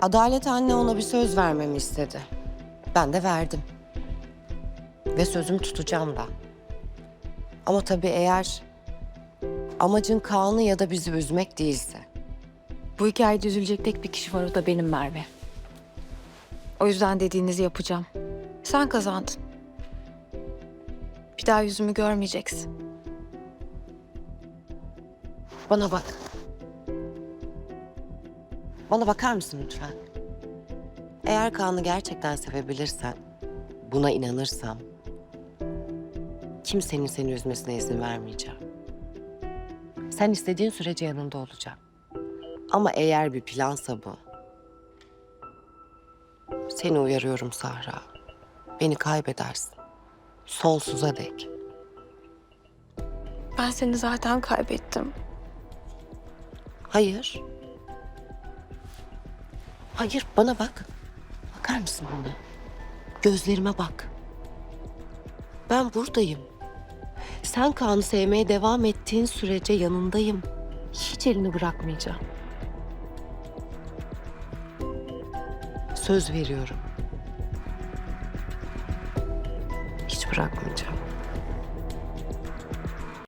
Adalet anne ona bir söz vermemi istedi. Ben de verdim. Ve sözümü tutacağım da. Ama tabii eğer amacın Kaan'ı ya da bizi üzmek değilse. Bu hikayede üzülecek tek bir kişi var o da benim Merve. O yüzden dediğinizi yapacağım. Sen kazandın. Bir daha yüzümü görmeyeceksin. Bana bak. Bana bakar mısın lütfen? Eğer Kaan'ı gerçekten sevebilirsen, buna inanırsam... ...kimsenin seni üzmesine izin vermeyeceğim. Sen istediğin sürece yanında olacağım. Ama eğer bir plansa bu... ...seni uyarıyorum Sahra. Beni kaybedersin. Sonsuza dek. Ben seni zaten kaybettim. Hayır. Hayır, bana bak. Bakar mısın bana? Gözlerime bak. Ben buradayım. Sen Kaan'ı sevmeye devam ettiğin sürece yanındayım. Hiç elini bırakmayacağım. Söz veriyorum. Hiç bırakmayacağım.